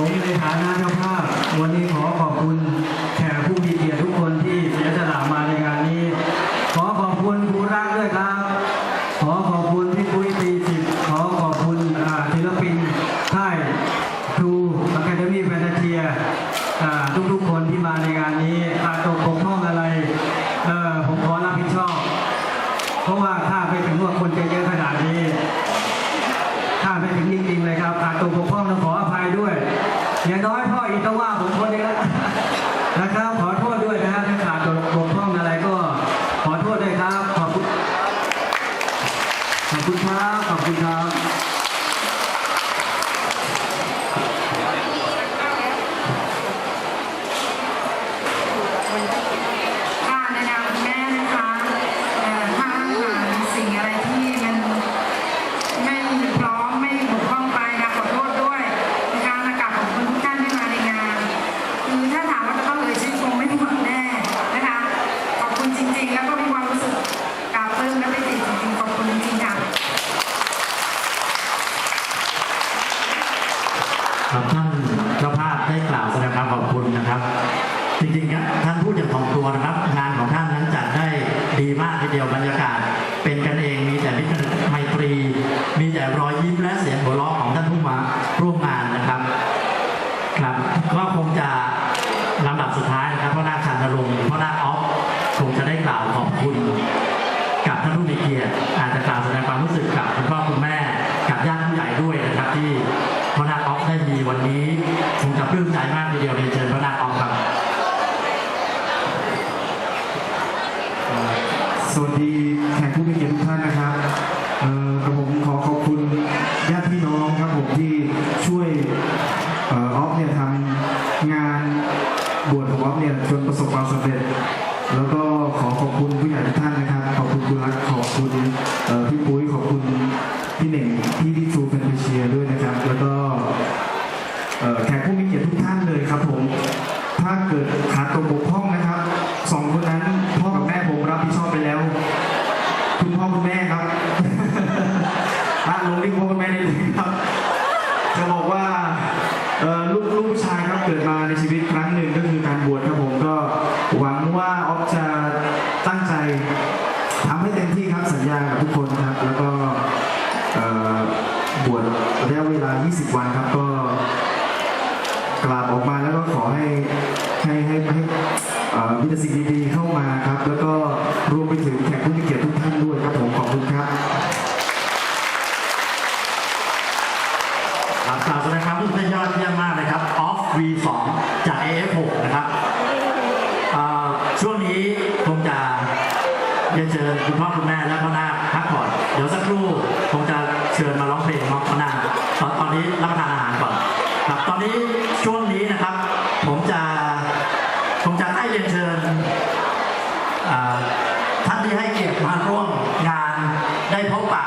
ผมในฐานะเจ้าภาพ วันนี้ขอขอบคุณแขกผู้มีเกียรติทุกคนที่เสียสละมาในงานนี้ ขอขอบคุณครูรักด้วยครับ ขอขอบคุณพี่ปุ้ยตีสิบขอขอบคุณศิลปินค่ายครูอะคาเดมี่แฟนตาเทียทุกๆคนที่มาในงานนี้ขาดตกบกพร่องอะไรผมขอรับผิดชอบ เพราะว่าถ้าไปถึงว่าคนจะเยอะขนาดนี้ ถ้าไม่ถึงจริงๆเลยครับขาดตกบกพร่องต้องขอ อย่างน้อยพ่ออีกต้องว่าผมคนเดียวนะครับขอโทษด้วยนะครับถ้าขาดตกบกพร่องอะไรก็ขอโทษด้วยครับ ขอบคุณขอบคุณครับขอบคุณครับ ค่ะในนามคุณแม่นะคะเอ่อถ้าหากสิ่งอะไรที่มันไม่พร้อมไม่บกพร่องไปนะขอโทษด้วยนะคะและกราบขอบคุณทุกท่านที่มาในงาน คือถ้าถามว่าจะต้องเอ่ยชื่อคงไม่หมดแน่นะคะ ขอบคุณจริงๆ แล้วก็มีความรู้สึกกราบปลื้มและปิติจริงๆ ขอบคุณจริงๆค่ะ ครับท่านเจ้าภาพได้ก ล่าวแสดงความขอบคุณนะครับ จริงๆครับท่านพูดอย่างถ่อมตัวนะครับ งานของท่านนั้นจัดได้ดีมากทีเดียวบรรยากาศ เป็นกันเองมีแต่มิตรไมตรี มีแต่รอยยิ้มและเสียงหัวเราะของท่านผู้มาร่วมงานนะครับครับก็คงจะลำดับสุดท้ายนะครับพ่อนาคชันนรงค์พ่อนาคออฟคงจะได้กล่าวขอบคุณ กับท่านผู้มีเกียรติอาจจะกล่าวแสดงความรู้สึกกับคุณพ่อคุณแม่กับญาติผู้ใหญ่ด้วยนะครับที่ พ่อนาคออฟได้มีวันนี้คงจะปลื้มใจมากทีเดียวเรียนเชิญพ่อนาคออฟครับ สวัสดีแขกผู้มีเกียรติทุกท่านนะครับเอ่อกระผมขอขอบคุณญาติพี่น้องครับผมที่ช่วยเอ่อออฟเนี่ยทำงานบวชของออฟเนี่ยจนประสบความสำเร็จ แล้วก็ขอขอบคุณผู้ใหญ่ทุกท่านนะครับ ขอบคุณคุณรักขอบคุณเอ่อพี่ปุ้ย แขกผู้มีเกียรติทุกท่านเลยครับผม ถ้าเกิดขาดตกบกพร่องนะครับสองคนนั้นพ่อกับแม่ผมรับผิดชอบไปแล้ว คุณพ่อคุณแม่ครับอะลงที่พ่อคุณแม่นิดนึงครับ จะบอกว่าลูกลูกชายครับเกิดมาในชีวิตครั้งหนึ่งก็คือการบวชครับผมก็หวังว่าออฟจะตั้งใจทำให้เต็มที่ครับสัญญากับทุกคนครับ แล้วก็บวชระยะเวลา 20 วันครับก็ กลับออกมาแล้วก็ขอให้ให้ให้ให้เอ่อมีแต่สิ่งดีๆเข้ามาครับ แล้วก็รวมไปถึงแขกผู้มีเกียรติทุกท่านด้วยครับผมขอบคุณครับครับกล่าวแสดงครู้สึกได้ยอดเยี่ยมมากเลยครับ Off V2 จาก AF6 นะครับอ่อช่วงนี้คงจะเรียนเชิญคุณพ่อคุณแม่และพ่อนาคพักผ่อนเดี๋ยวสักครู่คงจะเชิญมาร้องเพลงน้องพ่อนาคตอนตอนนี้รับประทานอาหารก่อน ครับตอนนี้ช่วงนี้นะครับ ผมจะผมจะให้เรียนเชิญท่านที่ให้เกียรติมาร่วมงานได้พบปะ